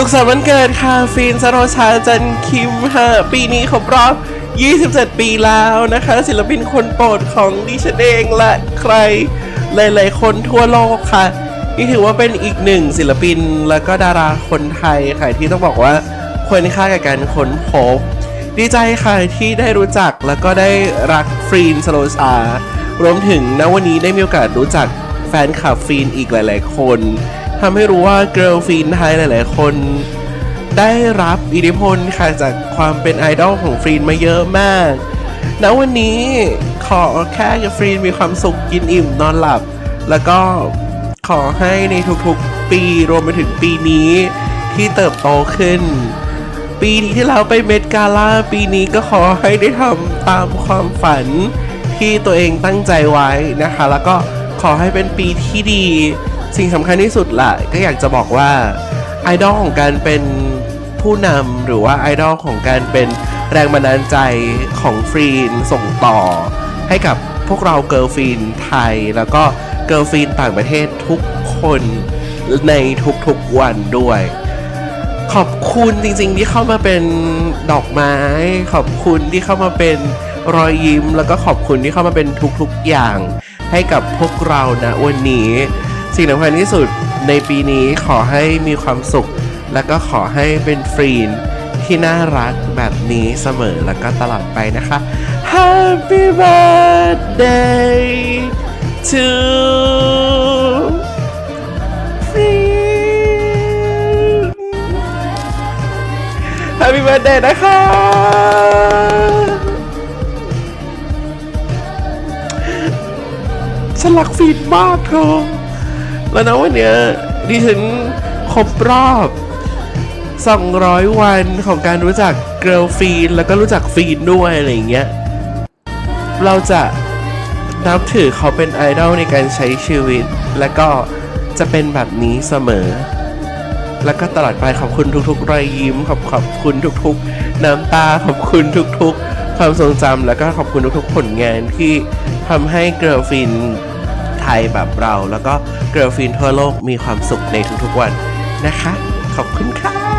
สุขสันต์วันเกิดค่ะฟินสโรชาจันคิมค่ะปีนี้ครบรอบ 27 ปีแล้วนะคะ ศิลปินคนโปรดของดิฉันเองและใครหลายๆ คนทั่วโลกค่ะ นี่ถือว่าเป็นอีกหนึ่งศิลปินและก็ดาราคนไทยค่ะที่ต้องบอกว่าควรค่ากับการค้นพบ ดีใจค่ะที่ได้รู้จักแล้วก็ได้รักฟรีนสโลชารวมถึงณวันนี้ได้มีโอกาสรู้จักแฟนคลับฟรีนอีกหลาย ๆ คน ทำให้รู้ว่าเกิร์ลฟีนไทยหลาย ๆ คน ได้รับอิทธิพลค่ะจากความเป็นไอดอลของฟรีนมาเยอะมากณวันนี้ขอแค่ฟรีนมีความสุขกินอิ่มนอนหลับ แล้วก็ขอให้ในทุกๆปีรวมไปถึงปีนี้ที่เติบโตขึ้น ปีที่เราไปเมดกาล่าปีนี้ก็ขอให้ได้ทำตามความฝันที่ตัวเองตั้งใจไว้นะคะ แล้วก็ขอให้เป็นปีที่ดี สิ่งสำคัญที่สุดละก็อยากจะบอกว่าไอดอลของการเป็นผู้นำหรือว่าไอดอลของการเป็นแรงบันดาลใจของฟรีนส่งต่อ ให้กับพวกเราเกิร์ลฟีนไทย แล้วก็เกิร์ลฟีนต่างประเทศทุกคนในทุกๆวันด้วย ขอบคุณจริงๆที่เข้ามาเป็นดอกไม้ ขอบคุณที่เข้ามาเป็นรอยยิ้ม แล้วก็ขอบคุณที่เข้ามาเป็นทุกๆอย่างให้กับพวกเรานะวันนี้ สิ่งสำคัญที่สุดในปีนี้ขอให้มีความสุข แล้วก็ขอให้เป็นฟรีนที่น่ารักแบบนี้เสมอแล้วก็ตลอดไปนะคะ Happy birthday to Freen Happy birthday นะคะ ฉันรักฟีนมากเธอ แล้วนะวันเนี้ยดิฉันครบรอบ 200 วันของการรู้จักเกิลฟีนแล้วก็รู้จักฟีนด้วยอะไรอย่างเงี้ย เราจะนับถือเขาเป็นไอดอลในการใช้ชีวิต และก็จะเป็นแบบนี้เสมอ แล้วก็ตลอดไปขอบคุณทุกๆ รอยยิ้ม ขอบขอบคุณทุกๆ น้ำตา ขอบคุณทุกๆ ความทรงจำแล้วก็ขอบคุณทุกๆ ผลงานที่ทำให้เกิลฟิน ยแบบเรา แล้วก็เกิร์ลฟินทั่วโลกมีความสุขในทุกๆวันนะคะ ขอบคุณค่ะ